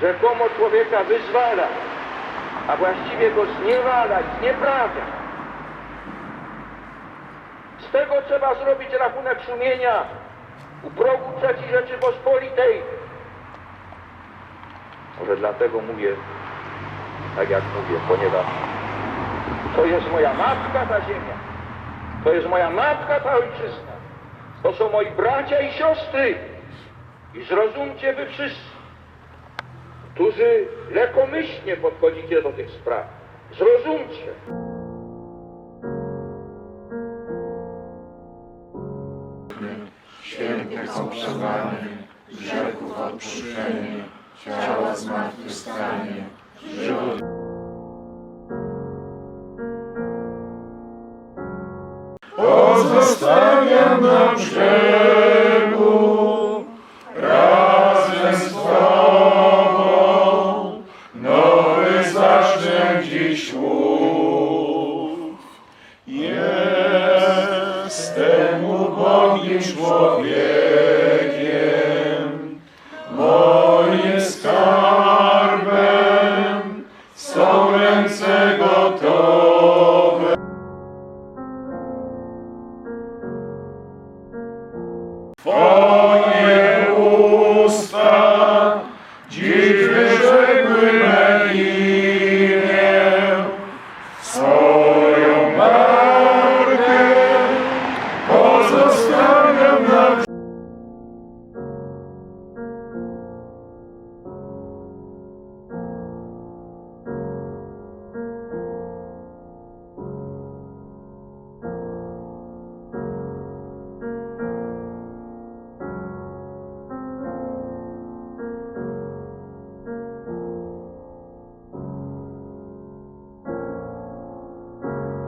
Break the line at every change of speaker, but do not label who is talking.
rzekomo człowieka wyzwala, a właściwie go zniewala i znieprawia. Z tego trzeba zrobić rachunek sumienia u progu III Rzeczypospolitej. Może dlatego mówię, tak jak mówię, ponieważ to jest moja matka ta ziemia. To jest moja matka ta ojczyzna. To są moi bracia i siostry. I zrozumcie wy wszyscy, którzy lekomyślnie podchodzicie do tych spraw. Zrozumcie.
Święte pokrzesanie, grzechów odpuszczenie, ciała zmartwychwstanie, żywot pozostawiam nam grzech. słów. Jestem ubogim człowiekiem, moim skarbem są ręce gotowe. Twoje